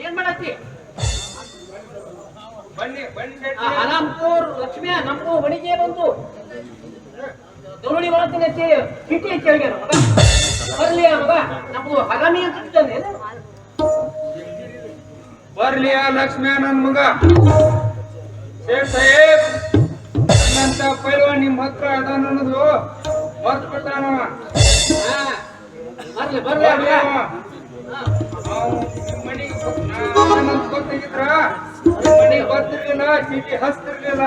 ಏನ್ ಮಾಡತ್ತಿ? ಬನ್ನಿ ಬನ್ನಿ ಅನಾಂಪುರ್ ಲಕ್ಷ್ಮಿಯ ನಮ್ಮ ಹೊಣಿಗೆ ಬಂತು ದೌಡಿ ಬರತ್ತಿನ ಸಿಟಿ ಕೆಳಗೆ ಮಗ. ಬರ್ಲಿ ಮಗ. ನಮ್ದು ಹರಾಮಿ ಅಂತ ಇದ್ದಾನೆ ಲಕ್ಷ್ಮಿಯ ನನ್ ಮಗ. ಶೇಖ್ ಸಾಹೇಬ್ ನನ್ನಂತ ಪೈಲ್ವ ನಿಮ್ಮ ಹತ್ರ ಅದಾನ ಅನ್ನೋದು ಮರ್ತ್ಬಿಟ್ಟಾನವ. ಬರ್ಲಿ ಬರ್ಲಿ ಚೀಟಿ ಹಸ್ತಿರ್ಲಿಲ್ಲ.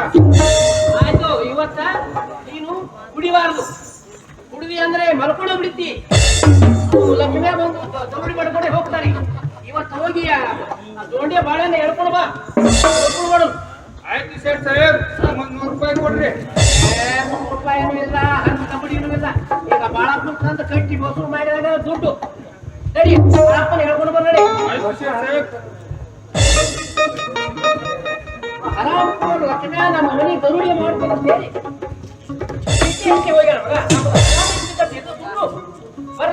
ಆಯ್ತು ಇವತ್ತ ನೀನು ಕುಡಿಬಾರ್ದು. ಕುಡಿದಿ ಅಂದ್ರೆ ಮಲ್ಕೊಂಡು ಬಿಡ್ತಿ. ಲಕ್ಷ್ಮೀ ಬಂದು ದೌಡಿ ಮಾಡ್ಕೊಂಡೆ ಹೋಗ್ತಾರೆ. ಇವತ್ತು ಹೋಗಿ ದೋಂಡಿಯ ಬಾಳೆನ ಎಳ್ಕೊಂಡು ಬಾ. ಎಳ್ಕೊಂಡು ಮಾಡು ಆಯ್ತು ಸರ್ ಸರ್ ಒಂದ್ ನೂರು ರೂಪಾಯಿ ಕೊಡ್ರಿ. ಏ, ಮೂರು ರೂಪಾಯಿ ಏನೂ ಇಲ್ಲ ಹಣ್ಣು ಕಬಡ್ಡಿನೂ ಇಲ್ಲ. ಈಗ ಬಾಳ ಅಂತ ಕಟ್ಟಿ ಮೊಸರು ಮಾಡಿದಾಗ ದುಡ್ಡು ಸರಿ ಬಾಳಪ್ಪನ ಹೇಳ್ಕೊಂಡು ಬರ್ರಿ ನಮ್ಮ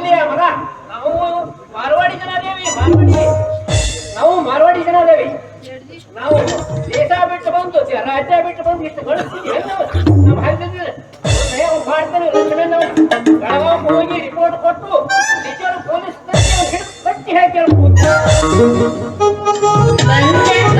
ಹೇಳಿ ಮಗ. ನಾವು ಮಾರವಾಡಿ ಜನ ದೇವಿ, ಮಾರವಾಡಿ. ನಾವು ಮಾರವಾಡಿ ಜನ ದೇವಿ. ನಾವು ಬಿಟ್ಟು ಬಿಟ್ಟು ಬಂದು ನಾವು? ಹೋಗಿ ರಿಪೋರ್ಟ್ ಕೊಟ್ಟು ನಿಜ ಪೊಲೀಸ್ ಕಟ್ಟಿ ಹಾಕಿ